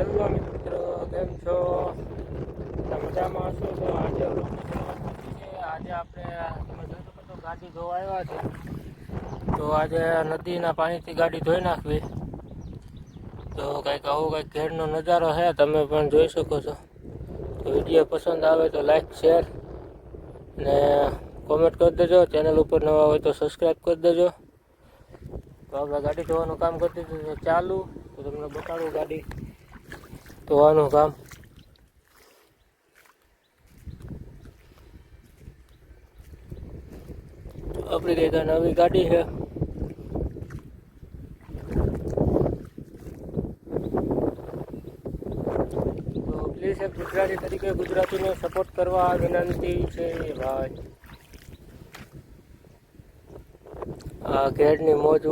Hello મિત્રો, કેમ છો? મજામાં છો તો આજે કરી. આજે આપણે છો ગાડી ધોવા આવ્યા છે. તો આજે નદીના પાણીથી ગાડી ધોઈ નાખવી. તો કંઈક આવું કંઈક ઘેરનો નજારો છે, તમે પણ જોઈ શકો છો. તો વીડિયો પસંદ આવે તો લાઈક શેર ને કોમેન્ટ કરી દેજો. ચેનલ ઉપર નવા હોય તો સબસ્ક્રાઈબ કરી દેજો. તો આપણે ગાડી ધોવાનું કામ કરતી હતી તો ચાલુ. તો તમને બતાડું ગાડી. ધોવાનું કામ આપણી રીતે નવી ગાડી છે. તો પ્લીઝ એક ગુજરાતી તરીકે ગુજરાતીને સપોર્ટ કરવા વિનંતી છે ભાઈ. આ ઘેરની મોજ